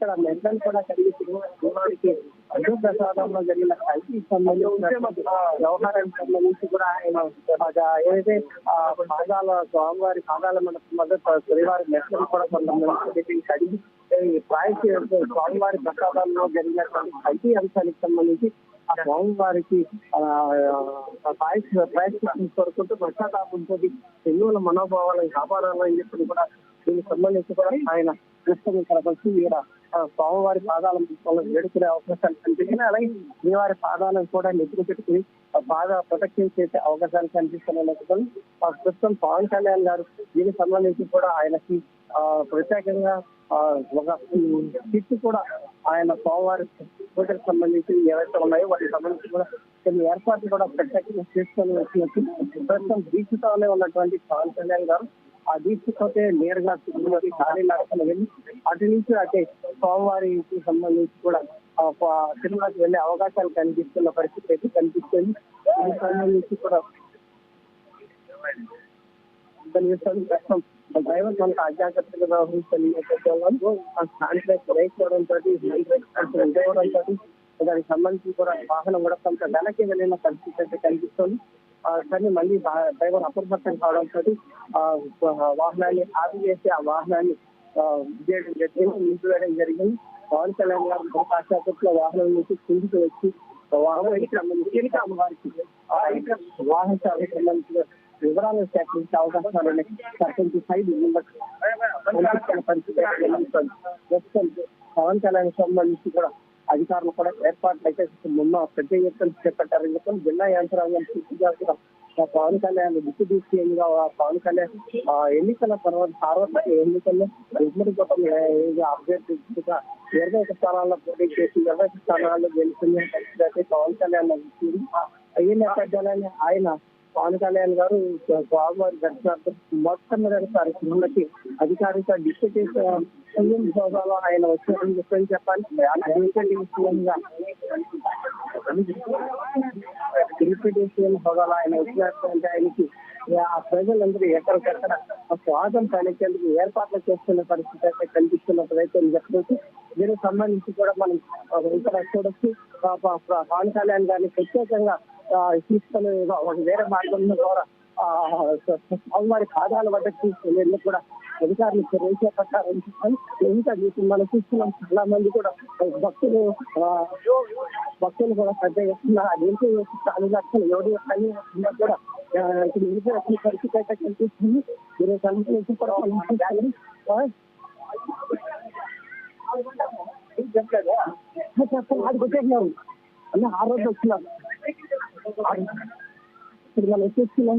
ఇక్కడ మెట్లను కూడా కలిగి తిరుమలకి అడ్డు ప్రసాదంలో జరిగిన కల్తీ సంబంధించిన వ్యవహారానికి సంబంధించి కూడా ఆయన ఏదైతే పాదాల స్వామివారి పాదాల వద్ద శ్రీవారి మెట్లను కూడా కొంతమంది కడిగి ఈ ప్రాయస్ స్వామివారి ప్రసాదాల్లో జరిగినటువంటి కల్తీ అంశానికి సంబంధించి ఆ స్వామివారికి ప్రాయశ్చిత్తం కోరుకుంటూ ప్రసాదాపంతో హిందువుల మనోభావాలను కాపాడాలని చెప్పి కూడా దీనికి సంబంధించి కూడా ఆయన కృష్ణ ఇక్కడ వచ్చి స్వామివారి పాదాల వేడుకునే అవకాశాలు కనిపిస్తున్నాయి. అలాగే శ్రీవారి పాదాలను కూడా నెత్తులు పెట్టుకుని బాగా ప్రొటెక్షన్ చేసే అవకాశాలు కనిపిస్తున్నాయి. ప్రస్తుతం పవన్ కళ్యాణ్ గారు దీనికి సంబంధించి కూడా ఆయనకి ఆ ప్రత్యేకంగా ఒక కిట్ కూడా ఆయన స్వామివారి పూజలకు సంబంధించి ఏవైతే ఉన్నాయో వాటికి సంబంధించి కూడా కొన్ని ఏర్పాట్లు కూడా ప్రత్యేకంగా చేసుకొని వచ్చినట్టు ప్రస్తుతం దీక్షతోనే ఉన్నటువంటి పవన్ కళ్యాణ్ గారు ఆ దీక్షతోటే నేరుగా తిరుమలకి నడకలు వెళ్ళి అటు నుంచి అంటే స్వామివారికి సంబంధించి కూడా ఆ తిరుమలకి వెళ్ళే అవకాశాలు కనిపిస్తున్న పరిస్థితి అయితే కనిపిస్తుంది. దీనికి సంబంధించి కూడా కనిపిస్తుంది ప్రస్తుతం డ్రైవర్ మనకు అజాగ్రత్తగా వ్యవహరించిన నేపథ్యంలో ఆ శానిటైజ్ దానికి సంబంధించి కూడా వాహనం కూడా కొంత వెనక్కి వెళ్ళిన పరిస్థితి అయితే కనిపిస్తుంది. కానీ మళ్ళీ డ్రైవర్ అప్రమత్తం కావడంతో వాహనాన్ని ఆపి చేసి ఆ వాహనాన్ని చేయడం జరిగింది నిలిపివేయడం జరిగింది. పవన్ కళ్యాణ్ గారు కాసేపట్లో వాహనం నుంచి కిందికి వచ్చి వాహనం సంబంధించి వాహన సంబంధించిన వివరాలను సేకరించే అవకాశాలు ఉన్నాయి. సర్పంచ్ సైడ్ పరిస్థితి ప్రస్తుతం పవన్ కళ్యాణ్ సంబంధించి కూడా అధికారులు కూడా ఏర్పాట్లు అయితే ముందు పెద్ద ఎత్తున చేపట్టారు జిల్లా యంత్రాంగం పూర్తిగా కూడా పవన్ కళ్యాణ్ డిప్యూటీ సీఎం గా ఆ పవన్ కళ్యాణ్ ఆ ఎన్నికల తర్వాత సార్వత్రిక ఎన్నికల్లో ఉమ్మడి కుటుంబం అభ్యర్థిగా ఇరవై ఒక స్థానాల్లో పోటీ చేసి ఇరవై ఒక స్థానాల్లో గెలుచుకునే పరిస్థితి అయితే పవన్ కళ్యాణ్ వచ్చింది ఈ నేపథ్యంలోనే ఆయన పవన్ కళ్యాణ్ గారు స్వామివారి దర్శనార్థం మొట్టమొదటిసారి తిరుమలకి అధికారిక డిప్యూటీ సీఎం హోదాలో ఆయన వచ్చారని చెప్పని చెప్పాలి. డిప్యూటీ హోదాలో ఆయన వచ్చినటువంటి ఆయనకి ఆ ప్రజలందరూ ఎక్కడికక్కడ స్వాగతం పలికేందుకు ఏర్పాట్లు చేస్తున్న పరిస్థితి అయితే కనిపిస్తున్నప్పుడు అయితే చెప్పవచ్చు దీనికి సంబంధించి కూడా మనం ఆ, ఇక్కడ చూడొచ్చు. పవన్ కళ్యాణ్ గారిని ప్రత్యేకంగా ఆ, తీసుకొని ఒక వేరే మార్గంలో ద్వారా ఆ, స్వామివారి పాదాల వద్ద తీసుకెళ్ళి కూడా అధికారులు చర్యలు చేపట్టారని చెప్పాలి ఇంకా మనం చూస్తున్నాం. చాలా మంది కూడా భక్తులు భక్తులు కూడా పెద్ద ఎత్తున అదేంటి నాలుగు లక్షలు ఏడు కానీ కూడా ఆ, ఇక్కడ వచ్చిన పరిస్థితి అయితే కనిపిస్తుంది. దీని నుంచి కూడా చెప్పలేదు చూడాలి. ఆ, చెప్పలేదా? అన్న ఆ రోజు వచ్చినాం ఇప్పుడు మనం వచ్చేస్తున్నాం